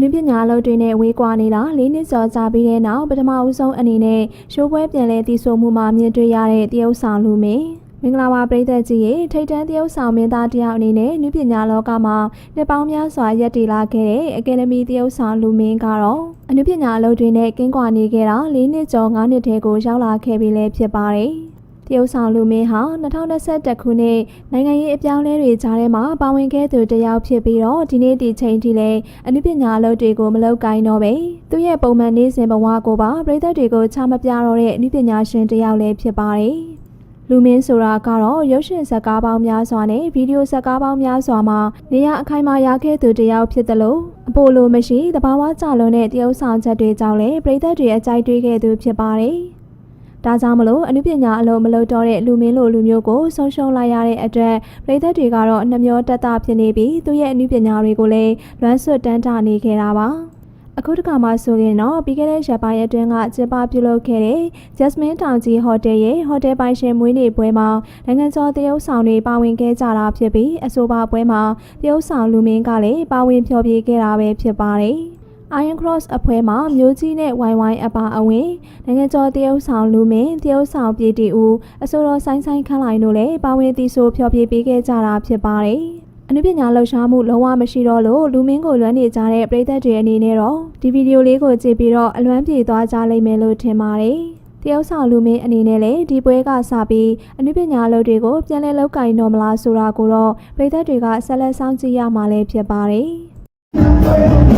နည်းပညာအလုပ်တွေနဲ့ဝေးကွာနေတာ၄နှစ်ကျော်ကြာပြီးတဲ့နောက်ပထမဦးဆုံးအနေနဲ့ရှိုးပွဲပြန်လဲတည်ဆိုမှုမှာမြင်တွေ့ရတဲ့တရုတ်ဆောင်လူမင်းမင်္ဂလာပါပရိသတ်ကြီးရေထိတ်တန်းတရုတ်ဆောင်မင်းသားတယောက်အနေနဲ့နည်းပညာလောကမှာနှစ်ပေါင်းများစွာရပ်တည်လာခဲ့တဲ့အကယ်ဒမီတရုတ်ဆောင်လူမင်းကတော့အနည်းပညာအလုပ်တွေနဲ့ကင်းကွာနေခဲ့တာ၄နှစ်ကျော်၅နှစ်ထဲကိုရောက်လာခဲ့ပြီလည်းဖြစ်ပါတယ် တရုတ်ဆောင်လူမင်းဟာ2021ခုနှစ်နိုင်ငံရေးအပြောင်းအလဲတွေကြားထဲမှာပါဝင်ခဲ့သူတစ်ယောက်ဖြစ်ပြီးတော့ဒီနေ့ဒီချိန်ထိလည်းအနုပညာအလုပ်တွေကိုမလုပ်ကိုင်းတော့ပဲသူ့ရဲ့ပုံမှန်နေ့စဉ်ဘဝကိုပါပြည်သက်တွေကိုချမပြတော့တဲ့အနုပညာရှင်တစ်ယောက်လည်းဖြစ်ပါတယ်လူမင်းဆိုတာကတော့ရုပ်ရှင်ဇာတ်ကားပေါင်းများစွာနဲ့ဗီဒီယိုဇာတ်ကားပေါင်းများစွာမှာနေရာအခိုင်အမာရခဲ့သူတစ်ယောက်ဖြစ်တယ်လို့အပိုလိုမရှိတဘာဝကြလွန်တဲ့တရုပ်ဆောင်ချက်တွေကြောင့်လည်းပြည်သက်တွေအကြိုက်တွေးခဲ့သူဖြစ်ပါတယ်။ ဒါကြောင့်မလို့အနုပညာအလုံးမလုပ်တော့တဲ့လူမင်းလိုလူမျိုးကိုဆုံးရှုံးလိုက်ရတဲ့အတွက်ပြည်သက်တွေကတော့နှမျောတက်တာဖြစ်နေပြီးသူရဲ့အနုပညာတွေကိုလည်းလွမ်းဆွတ်တန်းတာနေခဲ့တာပါ။အခုတခါမှဆိုရင်တော့ပြီးခဲ့တဲ့ရက်ပိုင်းအတွင်းကကျင်းပပြုလုပ်ခဲ့တဲ့ Jasmine တောင်ကြီးဟိုတယ်ရဲ့ဟိုတယ်ပိုင်ရှင်မွေးနေ့ပွဲမှာနိုင်ငံကျော်တရုတ်ဆောင်တွေပါဝင်ခဲ့ကြတာဖြစ်ပြီးအဆိုပါပွဲမှာတရုတ်ဆောင်လူမင်းကလည်းပါဝင်ဖျော်ဖြေခဲ့တာပဲဖြစ်ပါတယ်။ Iron Cross အဖွဲ့မှမျိုးကြီးနဲ့ YY အပါအဝင်နိုင်ငံကျော်တရုတ်ဆောင်လူမင်းတရုတ်ဆောင်ပြည်တီဦးအစိုးရဆိုင်ဆိုင်ခန့်လိုက်တို့လည်းပါဝင်သီဆိုဖျော်ဖြေပေးခဲ့ကြတာဖြစ်ပါတယ်။အနုပညာလှူရှားမှုလုံးဝမရှိတော့လို့လူမင်းကိုလွမ်းနေကြတဲ့ပရိသတ်တွေအနေနဲ့တော့ဒီဗီဒီယိုလေးကိုကြည့်ပြီးတော့အလွမ်းပြေသွားကြလိမ့်မယ်လို့ထင်ပါတယ်။တရုတ်ဆောင်လူမင်းအနေနဲ့လည်းဒီပွဲကစပြီးအနုပညာလုပ်တွေကိုပြန်လည်လောက်ကင်တော့မလားဆိုတာကိုတော့ပရိသတ်တွေကဆက်လက်စောင့်ကြည့်ရမှာလည်းဖြစ်ပါတယ်။